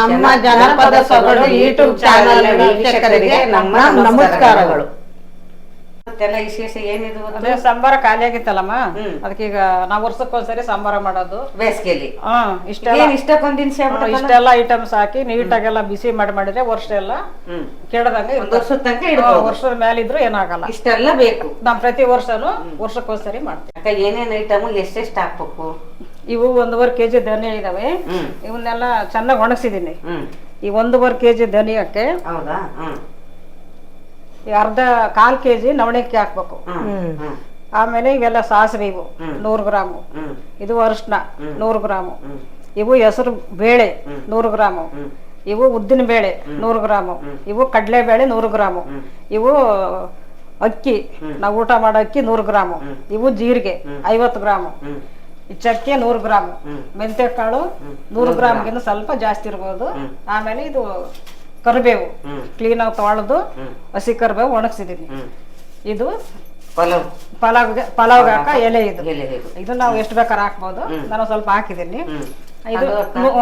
ನಮ್ಮ ಜನಪದ ಸೊಗಡು ಯೂಟ್ಯೂಬ್ ಚಾನಲ್ ವೀಕ್ಷಕರಿಗೆ ನಮ್ಮ ನಮಸ್ಕಾರಗಳು. ಮತ್ತೆಲ್ಲ ವಿಶೇಷ ಏನಿದು ಒಂದು ಅದೇ ಸಂಬಾರ ಖಾಲಿ ಆಗಿತ್ತಲ್ಲಮ್ಮ. ಅದಕ್ಕೀಗ ನಾವು ವರ್ಷಕ್ಕೊಂದ್ಸರಿ ಸಾಂಬಾರ ಮಾಡೋದು. ಬೇಸಿಗೆಯಲ್ಲಿ ಹಾ ಇಷ್ಟೆಲ್ಲ ಇಷ್ಟಕ್ಕೊಂದ್ ಆಗ್ಬಿಟ್ಟಲ್ಲ? ಇಷ್ಟೆಲ್ಲ ಐಟಮ್ಸ್ ಹಾಕಿ ನೀಟಾಗೆಲ್ಲ ಬಿಸಿ ಮಾಡಿ ಮಾಡಿದ್ರೆ ವರ್ಷ ಎಲ್ಲ ಹ್ಮ್. ಕೆಡದಂಗೆ ಒಂದ್ ವರ್ಷದ ತನಕ ವರ್ಷದ ಮೇಲೆ ಇದ್ರು ಏನಾಗಲ್ಲ. ಇಷ್ಟೆಲ್ಲ ಬೇಕು. ನಾವ್ ಪ್ರತಿ ವರ್ಷನು ವರ್ಷಕ್ಕೊಂದ್ಸರಿ ಮಾಡ್ತೇವೆ. ಏನೇನು ಏನೇನ್ ಐಟಮ್ ಎಷ್ಟೆಷ್ಟು ಹಾಕ್ಬೇಕು? ಇವು ಒಂದೂವರೆ ಕೆಜಿ ಧನಿಯಾ ಇದಾವೆ. ಇವನ್ನೆಲ್ಲ ಚೆನ್ನಾಗಿ ಒಣಗಿಸಿದೀನಿ. ಈ ಒಂದೂವರೆ ಕೆಜಿ ಧನಿಯಕ್ಕೆ ಹೌದಾ? ಈ ಅರ್ಧ ಕಾಲ್ ಕೆಜಿ ನವಣಕ್ಕಿ ಹಾಕ್ಬೇಕು. ಆಮೇಲೆ ಇವೆಲ್ಲ ಸಾಸಿವೆ ಇವು. ನೂರು ಗ್ರಾಮು. ಇದು ಅರಿಶಿನ ನೂರು ಗ್ರಾಮು. ಇವು ಹೆಸರು ಬೇಳೆ ನೂರು ಗ್ರಾಮು. ಇವು ಉದ್ದಿನ ಬೇಳೆ ನೂರು ಗ್ರಾಮು. ಇವು ಕಡಲೆ ಬೇಳೆ ನೂರು ಗ್ರಾಮು. ಇವು ಅಕ್ಕಿ ನಾವು ಊಟ ಮಾಡೋ ಅಕ್ಕಿ ನೂರು ಗ್ರಾಮು. ಇವು ಜೀರಿಗೆ ಐವತ್ತು ಗ್ರಾಮು. ಈ ಚಕ್ಕೆ ನೂರು ಗ್ರಾಮ್. ಮೆಂತ್ಯ ಕಾಳು ನೂರು ಗ್ರಾಮ್ಗಿಂತ ಸ್ವಲ್ಪ ಜಾಸ್ತಿ ಇರ್ಬೋದು. ಆಮೇಲೆ ಇದು ಕರಿಬೇವು. ಕ್ಲೀನ್ ಆಗಿ ತೊಳೆದು ಹಸಿ ಕರಿಬೇವು ಒಣಗಿಸಿದೀನಿ. ಇದು ಪಲಾವ್. ಪಲಾವ್. ಪಲಾವ್ಗೆ ಹಾಕ ಎಲೆ ಇದು. ಇದು ನಾವು ಎಷ್ಟು ಬೇಕಾದ್ರೆ ಹಾಕ್ಬೋದು. ನಾನು ಸ್ವಲ್ಪ ಹಾಕಿದ್ದೀನಿ ಇದು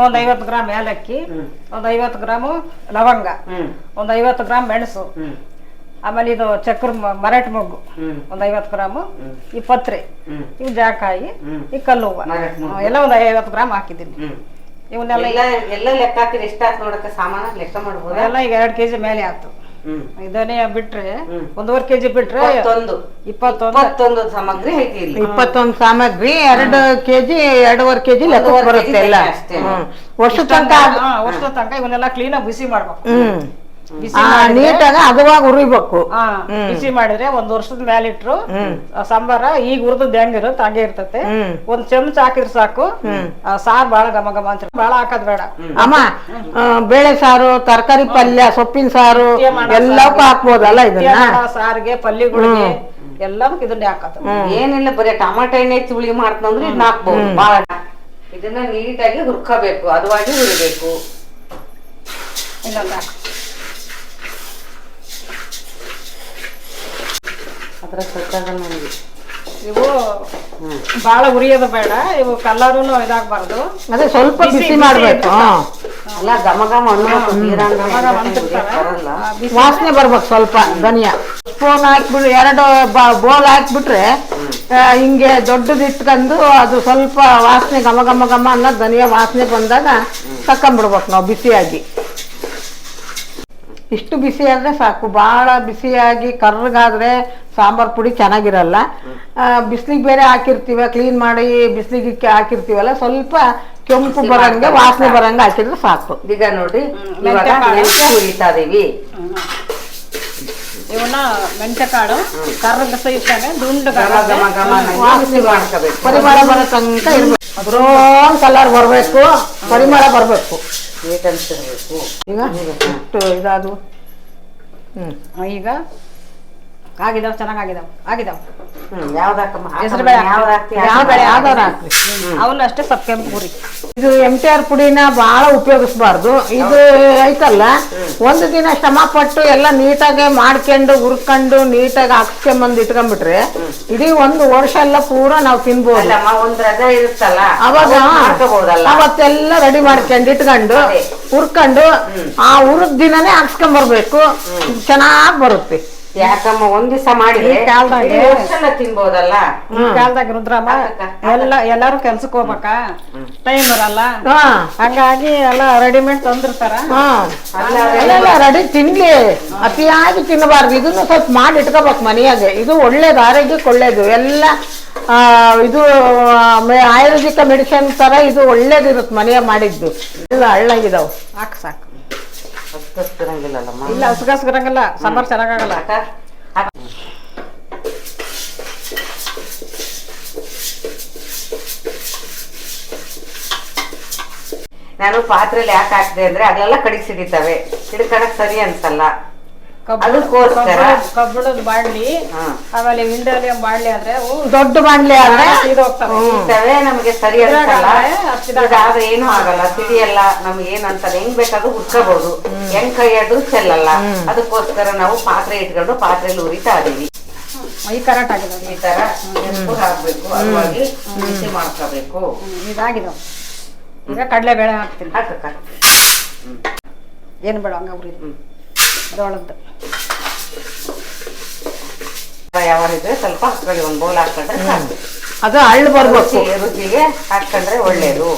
ಒಂದ್ ಐವತ್ತು ಗ್ರಾಮ್ ಏಲಕ್ಕಿ ಒಂದ್ ಐವತ್ತು ಗ್ರಾಮು ಲವಂಗ ಒಂದ್ ಐವತ್ತು ಗ್ರಾಮ್ ಮೆಣಸು ಆಮೇಲೆ ಇದು ಚಕ್ರ ಮರಾಠ ಮೊಗ್ಗು. ಒಂದ್ ಐವತ್ ಗ್ರಾಮು ಈ ಪತ್ರೆ ಇವು ಜಾಕಾಯಿ ಈ ಕಲ್ಲು ಹೂವ ಎಲ್ಲ ಒಂದ್ ಐವತ್ತು ಗ್ರಾಮ್ ಹಾಕಿದ್ದೀನಿ. ಇವನ್ನೆಲ್ಲ ಎಲ್ಲ ಲೆಕ್ಕ ಹಾಕಿದ್ರೆ ಇಷ್ಟ ಹಾಕಿ ನೋಡಕ್ಕ? ಸಾಮಾನ ಲೆಕ್ಕ ಮಾಡ್ಬೋದು? ಎಲ್ಲ ಈಗ ಎರಡ್ ಕೆಜಿ ಮೇಲೆ ಆಯ್ತು ಇದನ್ನೇ ಬಿಟ್ರೆ. ಒಂದೂವರೆ ಕೆಜಿ ಬಿಟ್ರೆ ಇಪ್ಪತ್ತೊಂದು. ಸಾಮಗ್ರಿ ಐತಿ ಇಲ್ಲಿ ಇಪ್ಪತ್ತೊಂದು ಸಾಮಗ್ರಿ ಎರಡು ಕೆಜಿ ಎರಡೂವರೆ ಕೆಜಿ ಲೆಕ್ಕ ಬರುತ್ತೆ ಎಲ್ಲ. ವರ್ಷದ ತನಕ ಹಾ, ವರ್ಷದ ತನಕ ಇವನ್ನೆಲ್ಲ ಕ್ಲೀನಾಗಿ ಬಿಸಿ ಮಾಡ್ಬೇಕು. ಬಿಸಿ ಆ, ನೀಟಾಗಿ ಉರಿಬೇಕು ಬಿಸಿ ಮಾಡಿದ್ರೆ ಒಂದ್ ವರ್ಷದ ಮೇಲೆ ಇಟ್ರು ಆ ಸಾಂಬಾರ ಈಗ ಹುರಿದದ್ದು ಹೆಂಗಿರುತ್ತೆ ಹಂಗೆ ಇರ್ತತೆ. ಹ್ಮ್. ಒಂದ್ ಚಮಚ ಹಾಕಿದ್ರೆ ಸಾಕು. ಆ ಸಾರ್ ಬಾಳ ಘಮ ಘಮ ಅಂತ ಬಾಳ ಹಾಕದ್ ಬೇಡ. ಅಮ್ಮ ಆ, ಬೇಳೆ ಸಾರು ತರಕಾರಿ ಪಲ್ಯ ಸೊಪ್ಪಿನ ಸಾರು ಎಲ್ಲಕ್ಕೂ ಹಾಕ್ಬೋದಲ್ಲ ಇದನ್ನ? ಮಾಡೋ ಸಾರಿಗೆ ಪಲ್ಯಗಳಿಗೆ ಎಲ್ಲದಕ್ಕೆ ಇದನ್ನ ಹಾಕತ್ತ ಏನಿಲ್ಲ ಬರೀ ಟಮಾಟ ಎಣ್ಣೆ ಚುಳಿ ಹುಳಿ ಮಾಡ್ತಂದ್ರೆ ಇದನ್ನ ಹಾಕ್ಬೋದು. ಬಾಳ ಇದನ್ನ ನೀಟಾಗಿ ಹುರ್ಕೋಬೇಕು. ಅದವಾಗಿ ಹುರಿಬೇಕು. ಇನ್ನೊಂದು ಹಾಕು. ಅದ್ರ ಸತ್ತಾಗ ನನಗೆ. ಇವು ಬಾಳ ಉರಿಯೋದು ಬೇಡ ಇವು ಕಲರುನು ಇದಾಗಬಾರ್ದು. ಅದೇ ಸ್ವಲ್ಪ ಬಿಸಿ- ಮಾಡಬೇಕು. ಅಲ್ಲ ಘಮ ಘಮ ಬಿಸಿ ವಾಸನೆ ಬರ್ಬೇಕು ಸ್ವಲ್ಪ ಧನಿಯಾ. ಸ್ಪೂನ್ ಹಾಕ್ಬಿಟ್ಟು ಎರಡು ಬೋಲ್ ಹಾಕ್ಬಿಟ್ರೆ ಹಿಂಗೆ ದೊಡ್ಡದು ಇಟ್ಕೊಂಡು ಅದು ಸ್ವಲ್ಪ ವಾಸನೆ ಘಮ ಘಮ ಘಮ ಅನ್ನೋ ಧನಿಯಾ ವಾಸನೆ ಬಂದಾಗ ತಕ್ಕಂಬಿಡ್ಬೇಕು ನಾವು ಬಿಸಿಯಾಗಿ. ಇಷ್ಟು ಬಿಸಿ ಆದ್ರೆ ಸಾಕು. ಬಹಳ ಬಿಸಿಯಾಗಿ ಕರ್ರಗಾದ್ರೆ ಸಾಂಬಾರ್ ಪುಡಿ ಚೆನ್ನಾಗಿರಲ್ಲ. ಬಿಸಿಲಿಗೆ ಬೇರೆ ಹಾಕಿರ್ತೀವ ಕ್ಲೀನ್ ಮಾಡಿ ಬಿಸಿಲಿಗೆ ಹಾಕಿರ್ತೀವಲ್ಲ ಸ್ವಲ್ಪ ಕೆಂಪು ಬರಂಗೆ ವಾಸನೆ ಬರಂಗೆ ಹಾಕಿದ್ರೆ ಸಾಕು. ಈಗ ನೋಡಿ ಹುರಿತಾ ಇದೀವಿ. ಇವನ್ನ ಮೆಂತ್ಯ ಕಾಳು ಕರ್ರಗ ಸಹಿತಾನೆ ದುಂಡು ಪರಿಮಳ ಬರೋ ತನಕ ಇರ್ಬೇಕು. ಬ್ರೌನ್ ಕಲರ್ ಬರಬೇಕು ಪರಿಮಳ ಬರಬೇಕು. ಅನ್ಸಿರ್ಬೇಕು ಈಗ ಇಷ್ಟು ಹ್ಞೂ ಹ್ಮ್. ಈಗ ಆಗಿದಾವ್ ಚೆನ್ನಾಗ್ ಆಗಿದಾವ್. ಆಗಿದಾವ್ ಯಾವ್ದಾಕಮ್ಮ ಹೆಸ್ರುಬೇಳೆ ಯಾವ್ದು ಯಾವ ಬೆಳೆ ಯಾವ್ದಾರ ಹಾಕ್ರಿ ಅಷ್ಟೇ ಕೆಂಪು ಪೂರಿ. ಇದು ಎಂ ಟಿ ಆರ್ ಪುಡಿನ ಬಹಳ ಉಪಯೋಗಿಸ್ಬಾರ್ದು. ಇದು ಐತಲ್ಲ ಒಂದು ದಿನ ಶ್ರಮ ಪಟ್ಟು ಎಲ್ಲ ನೀಟಾಗಿ ಮಾಡ್ಕೊಂಡು ಹುರ್ಕೊಂಡು ನೀಟಾಗಿ ಹಾಕ್ಸ್ಕೊಂಬಂದು ಇಟ್ಕೊಂಡ್ಬಿಟ್ರೆ ಇಡೀ ಒಂದು ವರ್ಷ ಎಲ್ಲ ಪೂರ ನಾವು ತಿನ್ಬೋದು. ಅಲ್ಲಮ್ಮ ಒಂದ್ ರಜಾ ಇರುತ್ತಲ್ಲ ಅವಾಗ ಅವತ್ತು ಅವತ್ತೆಲ್ಲ ರೆಡಿ ಮಾಡ್ಕೊಂಡು ಇಟ್ಕೊಂಡು. ಹುರ್ಕೊಂಡು ಆ ಹುರಿದ ದಿನನೇ ಹಾಕ್ಸ್ಕೊಂಡ್ ಬರ್ಬೇಕು ಚೆನ್ನಾಗ್ ಬರುತ್ತೆ. ಯಾಕಮ್ಮ ಒಂದ್ ದಿವಸ ಮಾಡಿದ್ರೆ ಈ ಕಾಲ್ದಾಗೆ- ಇಡೀ ವರ್ಷ ಎಲ್ಲ ತಿನ್ಬೋದಲ್ಲ? ಈ ಕಾಲದಾಗ ರುದ್ರಮ್ಮ ಎಲ್ಲ ಎಲ್ಲಾರು ಕೆಲ್ಸಕ್ಕೆ ಹೋಗ್ಬೇಕ? ಟೈಮ್ ಇರಲ್ಲ. ಹಾ. ಹಂಗಾಗಿ ಎಲ್ಲ ರೆಡಿಮೇಡ್ ತಂದಿರ್ತಾರ. ಹಾ. ಅಲ್ಲ ಅಲ್ಲೆಲ್ಲ ರೆಡಿ ತಿನ್ಲಿ. ಅತಿಯಾಗಿ ತಿನ್ನಬಾರ್ದು. ಇದನ್ನ ಸ್ವಲ್ಪ ಮಾಡಿ ಇಟ್ಕೋಬೇಕು ಮನೆಯಾಗೆ. ಇದು ಒಳ್ಳೇದು ಆರೋಗ್ಯಕ್ಕೆ ಒಳ್ಳೇದು. ಎಲ್ಲ ಆ, ಇದು ಮೆ- ಆಯುರ್ವೇದಿಕ ಮೆಡಿಸಿನ್ ತರ ಇದು ಒಳ್ಳೇದಿರುತ್ತೆ ಮನೆಯಾಗ ಮಾಡಿದ್ದು. ಇಲ್ಲ ಹಳ್ಳಾಗಿದಾವ್. ಸಾಕು ಹಸ್ತಿರಂಗಿಲ್ಲಲ್ಲಮ್ಮ ಇಲ್ಲ ಹಸ್ಗಸ್ಗಿರಂಗಿಲ್ಲ ಸಾಂಬಾರ್ ಚೆನ್ನಾಗಾಗಲ್ಲ. ಅಕ್ಕ. ನಾನು ಪಾತ್ರೆಲಿ ಯಾಕೆ ಹಾಕಿದೆ ಅಂದ್ರೆ ಅದೆಲ್ಲ ಕಡಿಗೆ ಸಿಡಿತವೆ. ಹಿಡ್ಕೊಳಕ್ ಸರಿ ಅನ್ಸಲ್ಲ. ಅದಕ್ಕೋಸ್ಕರ? ಕಬ್ಬಣದ ಬಾಡ್ಲಿ ಹಾ. ಆಮೇಲೆ ಇಂಡೋಲಿಯಂ ಬಾಡ್ಲಿ ಆದ್ರೆ ಅವು ದೊಡ್ಡ ಬಾಂಡ್ಲಿ ಆದ್ರೆ ಸೀದೋಗ್ತವೆ. ನಮಗೆ ಸರಿ ಇದ್ರಾಗ ಅನ್ಸಲ್ಲ. ಆದ್ರೆ ಏನು ಆಗಲ್ಲ. ಸಿಡಿಯಲ್ಲ ನಮ್ಗೆ ಏನಂತಾರೆ ಹೆಂಗ್ ಬೇಕಾದ್ರೂ ಹುಡ್ಕೋಬಹುದು ಹೆಂಗ್ ಕೈಯಾದ್ರೂ ಚೆಲ್ಲಲ್ಲ. ಅದಕ್ಕೋಸ್ಕರ ನಾವು ಪಾತ್ರೆ ಇಟ್ಕೊಂಡು ಪಾತ್ರೆಯಲ್ಲಿ ಉರಿತಾ ಇದೀವಿ. ಈ ಕರೆಕ್ಟ್ ಆಗಿದೆ. ಈ ತರ ಉಪ್ಪು ಹಾಕ್ಬೇಕು ಅದುವಾಗಿ ಬಿಸಿ ಮಾಡ್ಕೋಬೇಕು. ಇದಾಗಿದೆ. ಈಗ ಕಡಲೆ ಬೇಳೆ ಹಾಕ್ತೀನಿ. ಹಾಕಕ್ಕ. ಏನು ಬೇಡ ಹಂಗ ಉರಿ. ಜೋಳದ್ದು ಯಾವ ಸ್ವಲ್ಪ ಹಾಕೊಳ್ಳಿ ಒಂದು ಬೌಲ್ ಹಾಕೊಂಡ್ರೆ ಸಾಕು. ಅದು ಅಳ್ಳು ಬರ್ಬೇಕು. ರುಚಿ- ರುಚಿಗೆ ಹಾಕೊಂಡ್ರೆ ಒಳ್ಳೇದು.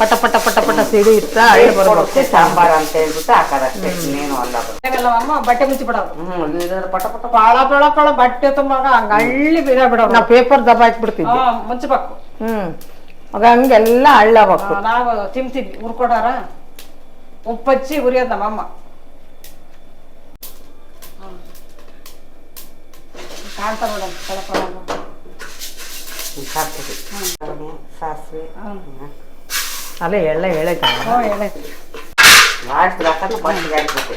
ಪಟ ಪಟ ಪಟ ಪಟ ಸಿಡಿ ಇತ್ತ ಅಳ್ಳು ಬರ್ಬೇಕು. ಕೊಡುತ್ತೆ ಸಾಂಬಾರ್ ಅಂತ ಹೇಳ್ಬಿಟ್ಟು ಹಾಕೋದಷ್ಟೇ ಇನ್ನೇನು ಅಲ್ಲ ಅದು. ಅಮ್ಮ ಬಟ್ಟೆ ಮುಚ್ಚಿ ಬಿಡೋದು. ಹ್ಮ್ ಇದ್ರ ಪಟ ಪಟ ಬಾಳ ಬೆಳ ಬೆಳ ಬಟ್ಟೆ ತುಂಬ ಹಂಗ ಹಳ್ಳಿ ಬೀರ ಬಿಡೋದು. ನಾವು ಪೇಪರ್ ಹಾ ಮುಚ್ಚಬೇಕು ಹ್ಮ್. ಅದ ಹಂಗೆಲ್ಲ ಹಳ್ಳಬೇಕು ನಾವು ತಿಂತಿದ್ವಿ ಉರ್ಕೊಡಾರ ಉಪ್ಪಚ್ಚಿ ಉರಿಯೋದು ನಮ್ಮಮ್ಮ. ಕಳಪಳ ಹಾಕ್ತೀವಿ ಸಾಸಿವೆ ಅಲ್ಲೇ ಎಳ್ಳೆ ಎಳೆ ಹ್ಞೂ ಎಳೆ ಲಾಸ್ಟ್ ಹಾಕೋದು ಫಸ್ಟ್ ಹಾಕ್ಬೇಕು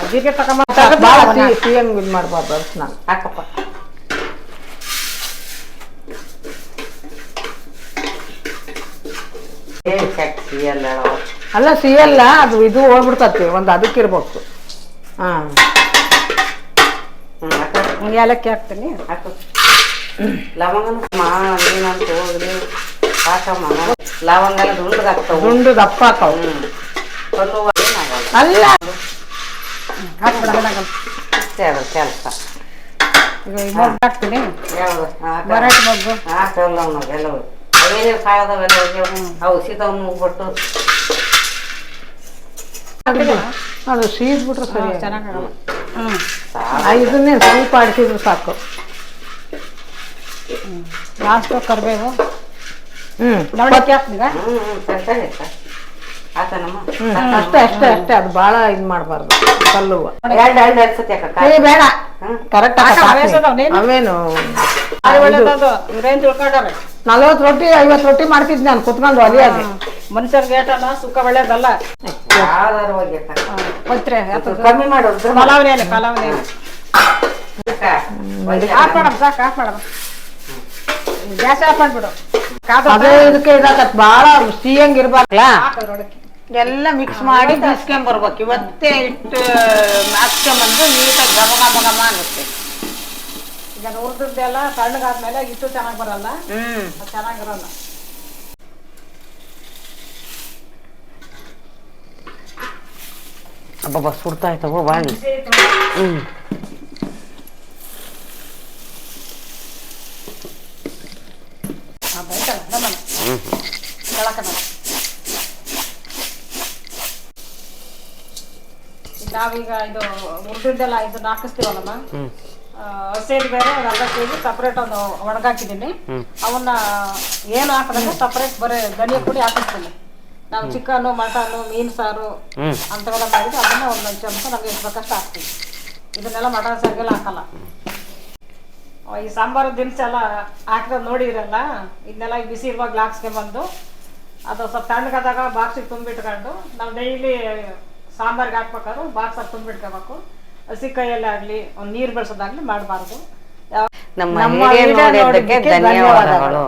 ಅದಿಗೆ ತಗೊಂಬ ಭಾಳ ಸಿಹಿ ಸಿಹಿಯಂಗ್ ಇದು ಮಾಡ್ಬಾರ್ದು ಅರ್ಶನ. ಹಾಕಪ್ಪ. ಅಲ್ಲ ಎಲ್ಲ ಅಲ್ಲ ಅದು ಇದು ಹೋಗ್ಬಿಡ್ತತಿ. ಒಂದು ಅದಕ್ಕಿರ್ಬೇಕು. ಹಾ ಏಲಕ್ಕಿ ಹಾಕ್ತೀನಿ. ಹಾಕು. ಲವಂಗನ ನೀನಂತ ಹೋಗ್ಲಿ. ಹಾಕಮ್ಮ. ಲವಂಗ ಎಲ್ಲ ದುಂಡ್ಗೆ ಹಾಕ್ತಾವು. ದುಂಡು ದಪ್ಪ ಹಾಕವು. ಏನಾಗಲ್ಲ ಅಲ್ಲ. ಕೆಲಸ ಹಾಕ್ತೀನಿ. ಮರಾಠಿ ಮೊಗ್ಗು. ಹಾಕಲ್ಲ ಎಲ್ಲವೂ. ಅವೇನೇ ಕಾಳದವೆಲ್ಲ ಅವು ಸೀತವನ್ನು ಬಿಟ್ಟು ಅದು ಸೀದ್ಬಿಟ್ರೆ ಸರಿ. ಚೆನ್ನಾಗಿ ಹ್ಞೂ ಇದನ್ನೇ ಸ್ವಲ್ಪ ಆಡಿಸಿದ್ರು ಸಾಕು. ಲಾಸ್ಟ್ ಕರಿಬೇವು. ಹಾಕ್ತೀರಾ ಅಷ್ಟೇ ಅಷ್ಟೇ ಅಷ್ಟೇ. ಅದು ಭಾಳ ಇದು ಮಾಡಬಾರ್ದು. ಕಲ್ಲು ಎರಡು ಎರಡು ಎರಡು ಹಾಕಕ್ಕ. ಏ ಬೇಡ. ಕರೆಕ್ಟ್? ಅವೇನು? ನಲ್ವತ್ತು ರೊಟ್ಟಿ ಐವತ್ತು ರೊಟ್ಟಿ ಮಾಡ್ತಿದ್ದೆ ನಾನು ಕುತ್ಕೊಂಡು ಅಲ್ಲಿ ಮನುಷ್ಯರ್ಗೆ ಏಟಲ್ಲ ಸುಖ ಒಳ್ಳೇದಲ್ಲ? ಕಮ್ಮಿ ಮಾಡೋದು. ಉದ್ರ ಮಾಡು. ಪಲಾವನೇನೆ ಪಲಾವನೇನೆ ಅಕ್ಕ, ಒಂದೇ ಆಫ್ ಮಾಡಮ್ ಸಾಕು ಆಫ್ ಮಾಡಮ್ ಗ್ಯಾಸ್ ಆಫ್ ಮಾಡ್ಬಿಡು. ಅದೇ ಇದಕ್ಕೆ ಇದಾಕತ್ ಭಾಳ ಸಿಹಿಯಂಗ್ ಇರ್ಬಾರ್ಲ ಎಲ್ಲ ಮಿಕ್ಸ್ ಮಾಡಿ ಬೀಸ್ಕೊಂಬರ್ಬೇಕು. ಇವತ್ತೇ ಇಟ್ಟು ಹಾಕ್ಕೊಂಬಂದು ನೀಟಾಗಿ ಘಮ ಘಮ ಘಮ ಅನ್ನುತ್ತೆ ಈಗ ಹುರಿದದ್ದೆಲ್ಲ ತಣ್ಣಗಾದ್ಮೇಲೆ ಇಟ್ಟು ಚೆನ್ನಾಗಿ ಬರಲ್ಲ. ಚೆನ್ನಾಗಿರಲ್ಲ ಅಬ್ಬಬ್ಬ ಸುಡ್ತಾ ಆಯ್ತವ ಬಾಣಿ ಹ್ಮ್. ನಾವೀಗ ಇದು ಹುರಿದಿದ್ದೆಲ್ಲ ಇದನ್ನ ಹಾಕಿಸ್ತೀವಲ್ಲಮ್ಮ ಸೇರಿ ಬೇರೆ ಒಂದು ಅರ್ಧ ಕೆ ಜಿ ಸಪ್ರೇಟ್ ಒಂದು ಒಣಗಾಕಿದ್ದೀನಿ. ಅವನ್ನ ಏನು ಹಾಕದಂಗೆ ಸಪ್ರೇಟ್ ಬರೀ ಧನಿಯ ಪುಡಿ ಹಾಕಿಸ್ತೀನಿ ನಾವು ಚಿಕನ್ನು ಮಟನ್ನು ಮೀನು ಸಾರು ಅಂತವೆಲ್ಲ ಅಂಥವೆಲ್ಲ ಮಾಡಿದ್ರೆ ಅದನ್ನ ಒಂದೊಂದು ಚಮಚ ನಮ್ಗೆ ಎಷ್ಟು ಬೇಕಷ್ಟು ಹಾಕ್ತೀವಿ. ಇದನ್ನೆಲ್ಲ ಮಟನ್ ಸಾರಿಗೆಲ್ಲ ಹಾಕಲ್ಲ. ಈ ಸಾಂಬಾರು ದಿನಸ ಎಲ್ಲ ಹಾಕಿದ ನೋಡಿರಲ್ಲ ಇದನ್ನೆಲ್ಲ ಬಿಸಿ ಇರುವಾಗ ಹಾಕ್ಸ್ಕೊಂಬಂದು ಅದು ಸ್ವಲ್ಪ ತಣ್ಣಗಾದಾಗ ಬಾಕ್ಸಿಗೆ ತುಂಬಿಟ್ಕೊಂಡು ನಾವು ಡೈಲಿ ಸಾಂಬಾರ್ಗೆ ಹಾಕ್ಬೇಕಾದ್ರೆ ಬಾಕ್ಸಲ್ಲಿ ತುಂಬಿಟ್ಕೋಬೇಕು. ಹಸಿ ಕೈಯಲ್ಲಿ ಆಗಲಿ ಒಂದು ನೀರು ಬೆಳೆಸೋದಾಗ್ಲಿ ಮಾಡಬಾರ್ದು. ನಮ್ಮ ಧನ್ಯವಾದಗಳು.